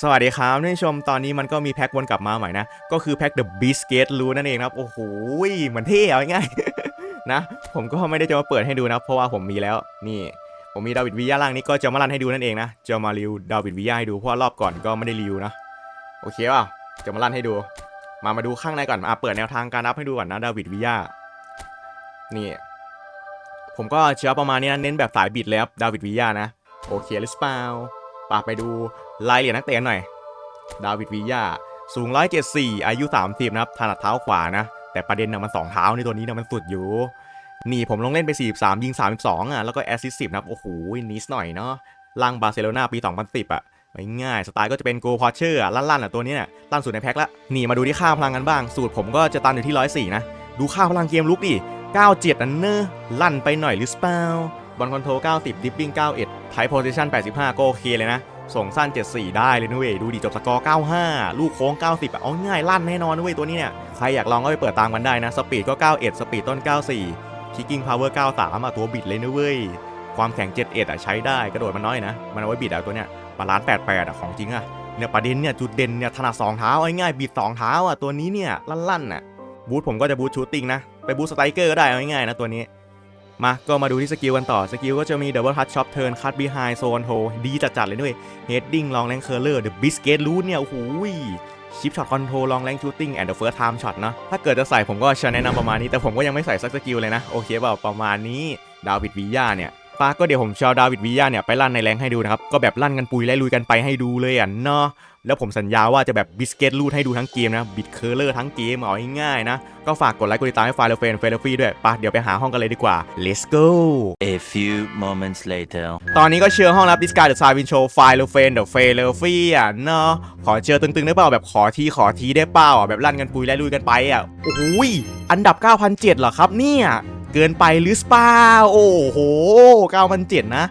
สวัสดีครับท่านผู้ชมตอนนี้มันก็มีแพ็ควนกลับมาใหม่นะ ก็คือแพ็ค The Beast Gate รู้นั่นเองครับ โอ้โหเหมือนเท่เอาง่ายๆนะ ผมก็ไม่ได้จะมาเปิดให้ดูนะ เพราะว่าผมมีแล้วนี่ ผมมีดาวิดวิยาล่างนี้ก็จะมารันให้ดูนั่นเองนะจะมารีวิวดาวิดวิยาให้ดูเพราะรอบก่อนก็ไม่ได้รีวิวนะโอเคป่ะจะมารันให้ดู มามาดูข้างในก่อนอะเปิดแนวทางการนับให้ดูก่อนนะดาวิดวิยานี่ผมก็เชื่อประมาณนี้นะเน้นแบบสายบิดเลยครับดาวิดวิยานะโอเคหรือเปล่า ปาไปดูรายละเอียดนักเตะหน่อย ดาวิดวิยาสูง 174 อายุ 30 นะครับ ถนัดเท้าขวานะ แต่ประเด็นนะมัน 2 เท้าในตัวนี้นะมันสุดอยู่นี่ผมลงเล่นไป 43 ยิง 32 อะ แล้วก็แอสซิสต์10 นะครับ โอ้โห นิสหน่อยเนาะล่างบาร์เซโลนาปี 2010 อะง่ายสไตล์ก็จะเป็นโกพอเชอร์อะลั่นๆอะตัวนี้เนี่ยลั่นสุดในแพ็คละนี่มาดูที่ค่าพลังกันบ้าง สูตรผมก็จะตันอยู่ที่ 104 นะ ดูค่าพลังเกมลุกดิ 97 อันเนอร์ลั่นไปหน่อยหรือเปล่า บอลคอนโทรล90 ดิปปิ้ง91ไทโพซิชัน85 ก็โอเคเลยนะ ส่งสั้น 74 ได้เลยนุ้ย ดูดิจบสกอร์ 95 ลูกโค้ง 90อะเอาง่ายลั่นแน่นอนนุ้ยตัวนี้เนี่ย ใครอยากลองก็ไปเปิดตามกันได้นะ สปีดก็ 91 สปีดต้น 94 คิกกิ้งพาวเวอร์ 93อะตัวบิดเลยนะเว้ย ความแข็ง 71 อะใช้ได้กระโดดมันน้อยนะ มันเอาไว้บิดอะตัวเนี้ยบาลานซ์ 88 อะของจริงอะเนี่ยประเด็นเนี่ยจุดเด่นเนี่ยถนัดสองเท้าเอาง่ายบิดสองเท้าอะตัวนี้เนี่ยลั่นๆอะบูทผมก็จะบูทชูตติ้งนะไปบูทสไตรเกอร์ก็ได้เอาง่ายๆนะตัวนี้ มา ก็มาดูที่สกิลกันต่อ สกิลก็จะมี Double Touch Shop Turn Cut Behind Zone Hold ดีจัดๆเลยด้วย Heading Long Range Curler The Biscuit Root เนี่ย โอ้โหชิปช็อตคอนโทรล Long Range Shooting and the First Time Shot นาะถ้าเกิดจะใส่ผมก็จะแนะนำประมาณนี้แต่ผมก็ยังไม่ใส่สักสกิลเลยนะ โอเคเปล่าประมาณนี้ดาวิดวียาเนี่ย ป้าก็เดี๋ยวผมชาวดาวิดวียาเนี่ยไปลั่นในแรงให้ดูนะครับ ก็แบบลั่นกันปุยไล่ลุยกันไปให้ดูเลยอะเนาะแล้วผมสัญญาว่าจะแบบบิสเกตรูดให้ดูทั้งเกมนะบิดเคอร์เลอร์ทั้งเกมเอาง่ายๆนะ ก็ฝากกดไลค์กดติดตามให้ไฟล์เราเฟนเฟลฟี่ด้วยปะเดี๋ยวไปหาห้องกันเลยดีกว่า let's go A few moments later. ตอนนี้ก็เชื่อห้องรับดิสการ์ดซาวินโชไฟล์เราเฟนเดอะเฟลฟี่อะเนาะขอเจอตึงๆได้เปล่าแบบขอทีขอทีได้เปล่าอะแบบลั่นกันปุยไล่ลุยกันไปอะโอ้โหยอันดับ 9,007เหรอครับเนี่ย เกินไปหรือเปล่าโอ้โห9,007นเจ็ดนะ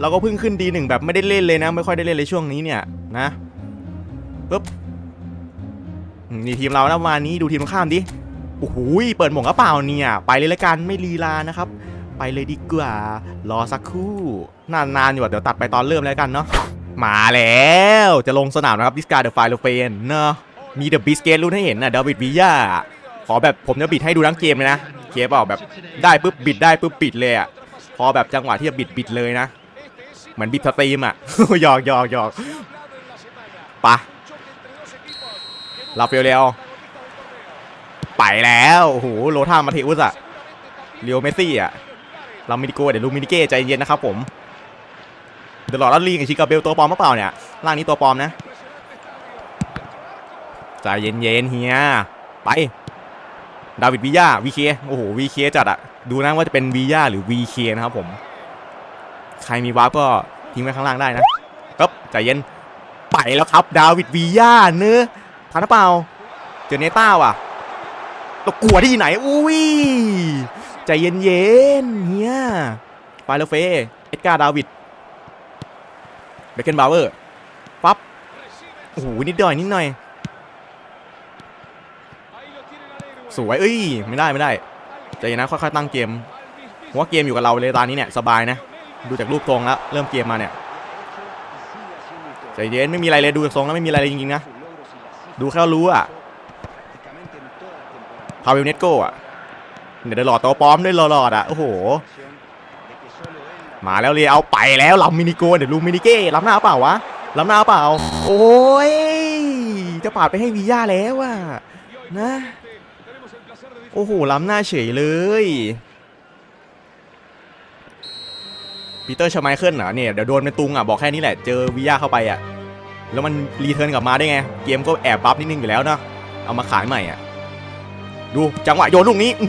เราก็เพิ่งขึ้นดีหนึ่งแบบไม่ได้เล่นเลยนะ ไม่ค่อยได้เล่นเลยช่วงนี้เนี่ยนะปึ๊บมนี่ทีมเรานะประมาณนี้ดูทีมตรงข้ามดิโอ้โหเปิดหม่งกระเปล่าเนี่ย ไปเลยละกันไม่ลีลานะครับ ไปเลยดีกว่ารอสักครู่นานๆอยู่อะเดี๋ยวตัดไปตอนเริ่มแล้วกันเนาะมาแล้วจะลงสนามนะครับดิสการ์เดอะไฟโลเฟนเนาะมีเดอะบิสเกตรุ่นให้เห็นนะเดวิดวิยาขอแบบผมจะบิดให้ดูทั้งเกมเลยนะ เคเปล่าแบบได้ปุ๊บบิดได้ปุ๊บปิดเลยอะพอแบบจังหวะที่จะบิดบิดเลยนะ เหมือนบิดสตรีมอะหยอกหยอกหยอกปะลาเฟลเรลไปแล้วโอ้โหโลท่ามาเทอุสอะเรียวเมสซี่อะเรามิดิโกเดี๋ยวลูมินิเก้ใจเย็นนะครับผมเดี๋ยวหลอดลัดลีกับชิคาเบลตัวปลอมหรือเปล่าเนี่ยร่างนี้ตัวปลอมนะใจเย็นๆเฮียไป ดาวิดวิยาวีเคโอ้โหวีเคจัดอะดูนะว่าจะเป็นวียาหรือวีเคนะครับผม ใครมีวาร์ปก็ทิ้งไว้ข้างล่างได้นะปึ๊บใจเย็นไปแล้วครับ ดาวิดวียาเนื้อทันหรือเปล่าเจอเนต้าว่ะเรากลัวที่ไหนอุ้ยใจเย็นๆเฮียไปแล้วเฟเอ็ดการ์ดาวิดเบเกนบาวเวอร์ปั๊บโอ้โหนิดหน่อยนิดหน่อย สวยเอ้ยไม่ได้ไม่ได้ใจย็นะค่อยๆตั้งเกมผมว่าเกมอยู่กับเราเลยตอนนี้เนี่ยสบายนะดูจากรูปทรงแล้วเริ่มเกมมาเนี่ยใจเย็นไม่มีอะไรเลยดูจากทรงแล้วไม่มีอะไรเลยจริงๆนะดูแค่รู้อะพาเวลเนตโก้อะเดี๋ยวหลอดตัวปลอมด้วยหลอดอะโอ้โหมาแล้วเลยเอาไปแล้วลำมินิโกเดี๋ยวลูมินิเก้ล้ำหน้าเปล่าวะล้ำหน้าเปล่า โอ้ยจะปาดไปให้วีย่าแล้วอะนะ โอ้โห ล้ำหน้าเฉยเลยปีเตอร์ชไมเคิลเหรอเนี่ยเดี๋ยวโดนเป็นตุงอะ บอกแค่นี้แหละ เจอวีย่าเข้าไปอะ แล้วมันรีเทิร์นกลับมาได้ไง เกมก็แอบบัฟนิดนึงอยู่แล้วเนาะเอามาขายใหม่อะ ดูจังหวะโยนลูกนี้ อื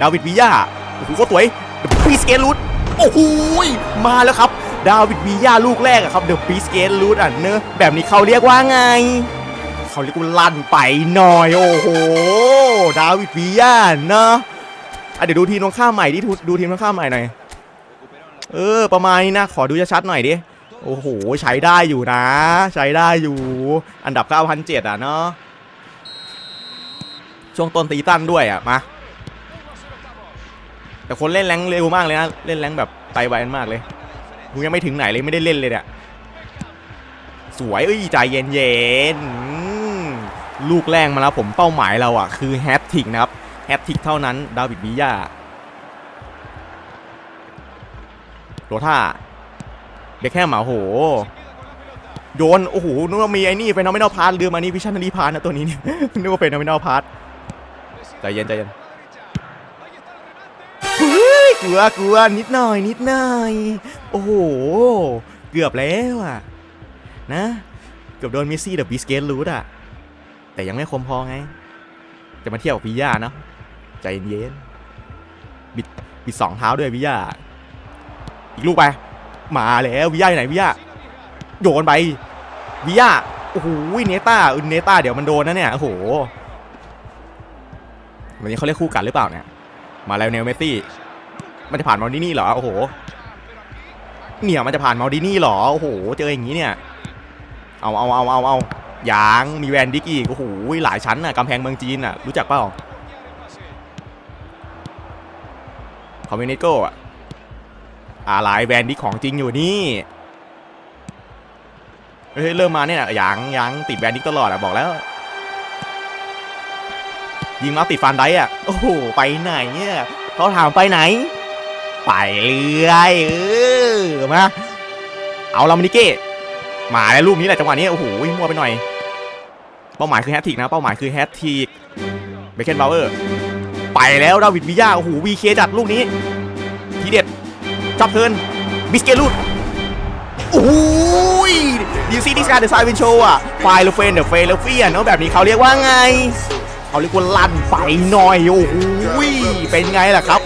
ดาวิดวีย่าโอ้โหก็สวยเดอะปีสเกลูดโอ้โหยมาแล้วครับ ดาวิดวีย่าลูกแรกอะครับเดอะปีสเกลูดอะเนอะแบบนี้เขาเรียกว่าไง เขาเรียกว่าลั่นไปหน่อย โอ้โห ดาวิดวีย่าเนอะอะเดี๋ยวดูทีมตรงข้ามใหม่ดิดูทีมตรงข้ามใหม่หน่อย เออ ประมาณนี้นะ ขอดูชัดๆหน่อยดิ โอ้โห ใช้ได้อยู่นะ ใช้ได้อยู่ อันดับ 9,007 อะเนาะ ช่วงต้นตีตั้นด้วยอะ มา แต่คนเล่นแรงเร็วมากเลยนะ เล่นแรงแบบไตไวมากเลยกูยังไม่ถึงไหนเลยไม่ได้เล่นเลยเนี่ยสวยเอ้ยใจเย็นเย็นๆ ลูกแรงมาแล้วผมเป้าหมายเราอะ คือแฮตทิกนะครับแฮตทิกเท่านั้นดาวิดวิยาโรท่าเบคแฮมอะโอ้โห โยน โอ้โหนึกว่ามีไอ้นี่เป็นนอมินอลพาร์ทลืมอันนี้วิชั่นนารีพาร์ทนะตัวนี้เนี่ยนึกว่าเป็นนอมินอลพาร์ทใจเย็นใจเย็นกลัวกลัวนิดหน่อย นิดหน่อย โอ้โห เกือบแล้วอะ นะ เกือบโดนมิสซี่เดอะบิสเกตรูดอะ แต่ยังไม่คมพอไง จะมาเที่ยวกับพิยาเนาะใจเย็นๆบิดบิดสองเท้าด้วยพิยาอีกลูกไป มาแล้ววิยาอยู่ไหนวิยาโยนไปวิยาโอ้โหเนต้าอุนเนต้าเดี๋ยวมันโดนนะเนี่ยโอ้โหวันนี้เขาเรียกคู่กันหรือเปล่าเนี่ยมาแล้วเนลเมสซี่มันจะผ่านมาดินี่เหรอโอ้โหเนี่ยมันจะผ่านมาดินี่เหรอ โอ้โห เจออย่างนี้เนี่ย เอาเอาเอาเอาเอา ยางมีแวนดิกอีกโอ้โหหลายชั้นน่ะกำแพงเมืองจีนน่ะรู้จักเปล่าคอมมิวนิโก้อะอะไรแวนดิกของจริงอยู่นี่เฮ้ยเริ่มมาเนี่ยยางยางติดแวนดิกตลอดอะบอกแล้วยิงมาติดฟันได้อะโอ้โหไปไหนเนี่ยเขาถามไปไหน ไปเรื่อยเออมาเอาลามินิเก้ มาแล้วลูกนี้แหละจังหวะนี้โอ้โหมัวไปหน่อย เป้าหมายคือแฮตทิกนะเป้าหมายคือแฮตทิกเบคเคนบาวเออร์ไปแล้วดาวิดวิยาโอ้โหวีเคจัดลูกนี้ ทีเด็ดจับเทิร์นบิสเกลูดโอ้ยดิวซี่ดิสการเดอะไซเวนโชอะไฟล์เฟนเดอะเฟลเฟียเนาะแบบนี้เขาเรียกว่าไง เขาเรียกว่าลั่นไปหน่อยโอ้โหเป็นไงล่ะครับ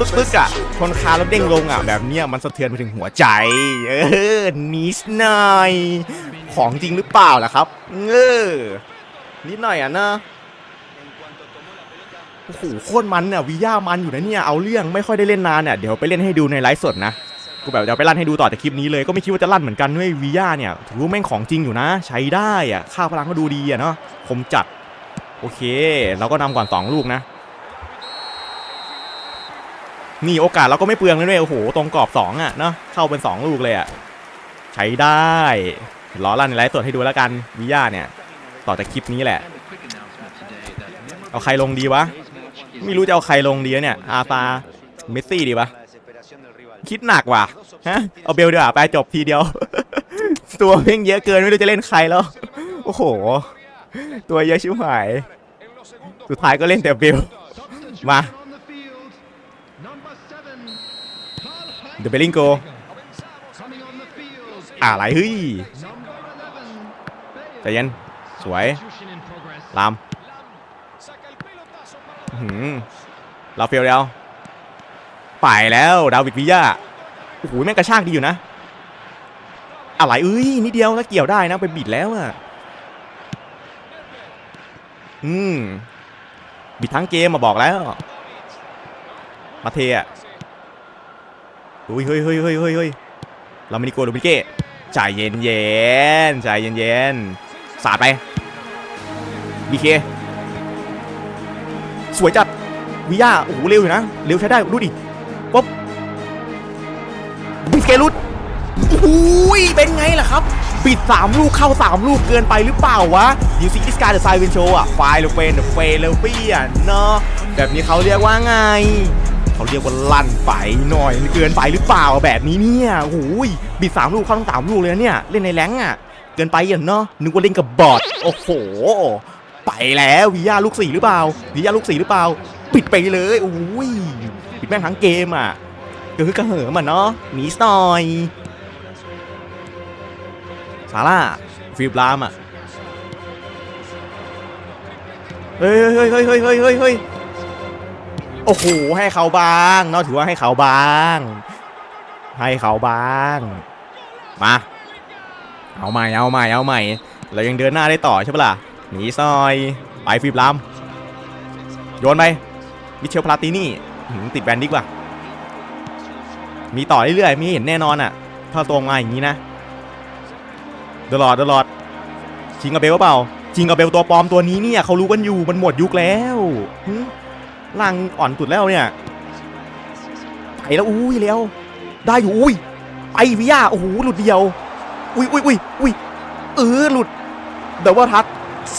ตึกๆอะชนคาแล้วเด้งลงอะ แบบเนี้ยมันสะเทือนไปถึงหัวใจ เออนิดหน่อย ของจริงหรือเปล่าล่ะครับเออนิดหน่อยอะนะโอ้โหโคตรมันเนี่ยวิย่ามันอยู่นะเนี่ยเอาเรื่องไม่ค่อยได้เล่นนานเนี่ยเดี๋ยวไปเล่นให้ดูในไลฟ์สดนะกูแบบจะไปลั่นให้ดูต่อจากคลิปนี้เลยก็ไม่คิดว่าจะลั่นเหมือนกันด้วยวิย่าเนี่ยถือว่าแม่งของจริงอยู่นะ ใช้ได้อะค่าพลังก็ดูดีอะเนาะคมจัด โอเค เราก็นำก่อนสองลูกนะ นี่โอกาสเราก็ไม่เปลืองเลยด้วยโอ้โหตรงกรอบสองอะเนาะเข้าเป็นสองลูกเลยอะใช้ได้ล้อลั่นในไลฟ์สดให้ดูแล้วกันวิย่าเนี่ย ต่อจากคลิปนี้แหละ เอาใครลงดีวะ ไม่รู้จะเอาใครลงดีเนี่ยอาฟาเมสซี่ดีวะคิดหนักว่ะฮะเอาเบลดีกว่าไปจบทีเดียว ตัวเพ่งเยอะเกินไม่รู้จะเล่นใครแล้ว โอ้โห ตัวเยอะชิบหาย สุดท้ายก็เล่นแต่เบลมา เดอะเบลิงโกอะไรเฮ้ยใจเย็นสวยลามหืมเราเฟียวแล้วไปแล้วดาวิดวิยาโอ้โหแม่งกระชากดีอยู่นะ อะไรเอ้ยนิดเดียวถ้าเกี่ยวได้นะไปบิดแล้วอะอืมบิดทั้งเกมมาบอกแล้ว มาเทอะ อุ้ยเฮ้ยเฮ้ยเฮ้ยเฮ้ยเฮ้ยเราไม่ได้กลัวดูมิเก้ใจเย็นเย็นใจเย็นเย็นสาดไปบีเคสวยจัดวิยาโอ้โหเร็วอยู่นะ เร็วใช้ได้ดูดิป๊บบิสเกลุดอุ้ยเป็นไงล่ะครับ ปิด 3 ลูกเข้า 3 ลูกเกินไปหรือเปล่าวะยูซีอิสการ์เดอะไซเวนโชอะไฟล์ลเฟนเดอะเฟลเฟียเนาะแบบนี้เขาเรียกว่าไง เขาเรียกว่าลั่นไปหน่อยเกินไปหรือเปล่าแบบนี้เนี่ยโอ้โหยบิดสามลูกเข้าทั้งสามลูกเลยนะเนี่ยเล่นในแรงอะ เกินไปอย่างเนาะนึกว่าเล่นกับบอทโอ้โห ไปแล้ววิยาลูกสี่หรือเปล่าวิยาลูกสี่หรือเปล่า ปิดไปเลยโอ้ยปิดแม่งทั้งเกมอะก็คือกระเหิมอะเนาะหนีสหน่อยซาร่าฟิลบลามอะเฮ้ยเฮ้ยเฮ้ยเฮ้ยเฮ้ยเฮ้ย โอ้โหให้เขาบ้างเนาะถือว่าให้เขาบ้าง ให้เขาบ้างมาเอาใหม่เอาใหม่เอาใหม่เรายังเดินหน้าได้ต่อใช่ปะล่ะหนีซอยไปฟิบลามโยนไปมิเชลพลาตินี่หืมติดแบนดิกว่ะมีต่อเรื่อยๆมีเห็นแน่นอนอะถ้าตรงมาอย่างนี้นะเดลอดเดลอดชิงกับเบลเปล่าชิงกับเบลตัวปลอมตัวนี้เนี่ยเขารู้กันอยู่มันหมดยุคแล้ว ล่างอ่อนสุดแล้วเนี่ยไปแล้วอุ้ยเร็วได้อยู่อุ้ยไปวิยาโอ้โหหลุดเดียว อุ้ยอุ้ยอุ้ยอุ้ยเออหลุดเด b เบิลทัช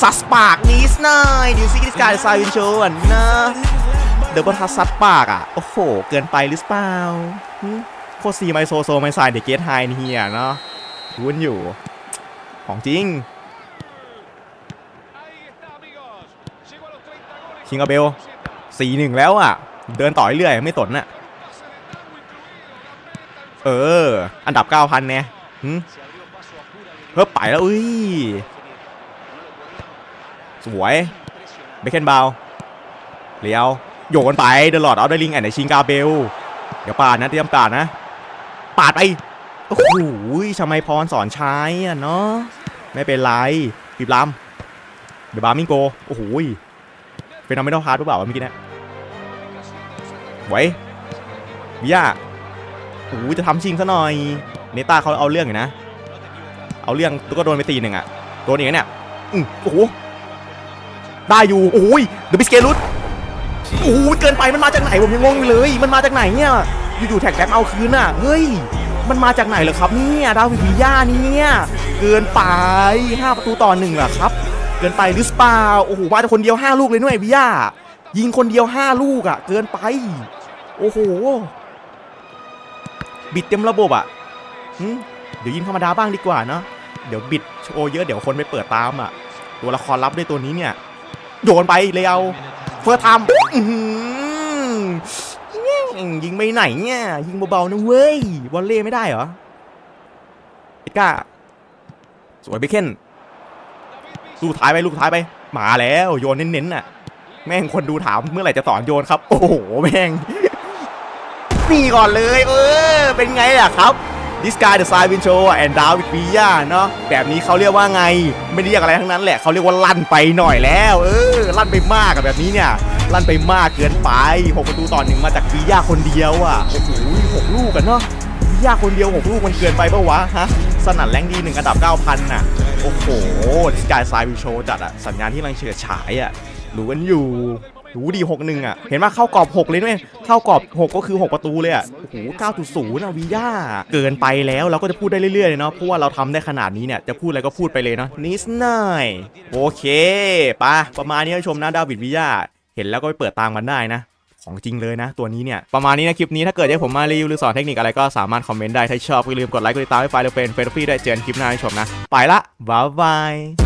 ซัสปากนิสหน่อยดิวซี่ดิสการ์ซาวินโชนนะเด b เบิลทัชซัดปากอะโอ้โห เกินไปหรือเปล่าโคซีไมโซโซไมไซเดเกตไฮเฮียเนาะรุ้นอยู่ ของจริงคิงอาเบล สี่หนึ่งแล้วอะ เดินต่อเรื่อยไม่สนน่ะ เออ อันดับ9,000เนี่ยหึเฮ้ยไปแล้วอุ้ย สวยเบคเคนบาวเลี้ยวโยนไปเดอะลอดออฟเดอะลิงแอนด์ชิงกาเบล เดี๋ยวปาดนะเตรียมปาดนะ ปาดไป โอ้โหชมัยพรสอนใช้อะเนาะ ไม่เป็นไรปิบลำเดบาร์มิงโก โอ้โหเป็นเอาไม่ต้องพาร์ทหรือเปล่าวะเมื่อกี้เนะ ไว้วิยาโอ้โหจะทำชิงซะหน่อย เนต้าเขาเอาเรื่องอยู่นะ เอาเรื่องตัวก็โดนไปตีหนึ่งอะโดนอีกเนี่ยอือโอ้โห ได้อยู่ โอ้ยเดอะบิสเกลุสโอ้ยเกินไป มันมาจากไหน ผมยังงงอยู่เลย มันมาจากไหนเนี่ย อยู่ๆแท็กแบ็คเอาคืนอะ เฮ้ย มันมาจากไหนเหรอครับเนี่ยดาวิดวิยาเนี่ย เกินไป5ประตูต่อหนึ่งเหรอครับ เกินไปหรือเปล่า โอ้โห มาจากคนเดียว5ลูกเลยด้วยวิยา ยิงคนเดียว 5 ลูกอะ เกินไป โอ้โห บิดเต็มระบบอะเดี๋ยวยิงธรรมดาบ้างดีกว่าเนาะเดี๋ยวบิดโชว์เยอะเดี๋ยวคนไปเปิดตามอะ ตัวละครลับด้วยตัวนี้เนี่ย โยนไปเลยเอาเฟิร์สไทม์อื้อหือยิงไปไหนเนี่ย ยิงเบาๆนะเว้ยวอลเล่ไม่ได้เหรอเอ็ดก้าสวยเบคเคนลูกท้ายไปลูกท้ายไป มาแล้ว โยนเน้นๆน่ะ แม่งคนดูถามเมื่อไหร่จะสอนโยนครับ โอ้โหแม่งนี่ก่อนเลยเออเป็นไงล่ะครับ This guy the side win show and David Villa เนาะแบบนี้เขาเรียกว่าไง ไม่ได้เรียกอะไรทั้งนั้นแหละเขาเรียกว่าลั่นไปหน่อยแล้ว เออ ลั่นไปมากอะแบบนี้เนี่ย ลั่นไปมากเกินไป6ประตูต่อหนึ่งมาจากวียาคนเดียวอะโอ้โหหกลูกกันเนาะวียาคนเดียว6ลูกมันเกินไปปะวะฮะสนั่นแรงดีหนึ่งอันดับ9,000น่ะโอ้โห This guy side win show จัดอะสัญญาณที่กำลังเฉิดฉายอะ รู้กันอยู่รู้ดี6-1อะ เห็นว่าเข้ากรอบ6เลยด้วยเข้ากรอบ6ก็คือ6ประตูเลยอะ โอ้โห9.0นะวีย่า เกินไปแล้วเราก็จะพูดได้เรื่อยๆเลยเนาะ เพราะว่าเราทำได้ขนาดนี้เนี่ย จะพูดอะไรก็พูดไปเลยเนาะ นิดหน่อยโอเคปะประมาณนี้ชมนะดาวิดวีย่า เห็นแล้วก็ไปเปิดตามกันได้นะของจริงเลยนะ ตัวนี้เนี่ย ประมาณนี้นะ คลิปนี้ถ้าเกิดให้ผมมารีวิวหรือสอนเทคนิคอะไรก็สามารถคอมเมนต์ได้ ถ้าชอบก็อย่าลืมกดไลค์กดติดตามให้ไฟล์เราเป็นเฟซพี่ได้เจอกันคลิปหน้าให้ชมนะ ไปละบ๊ายบาย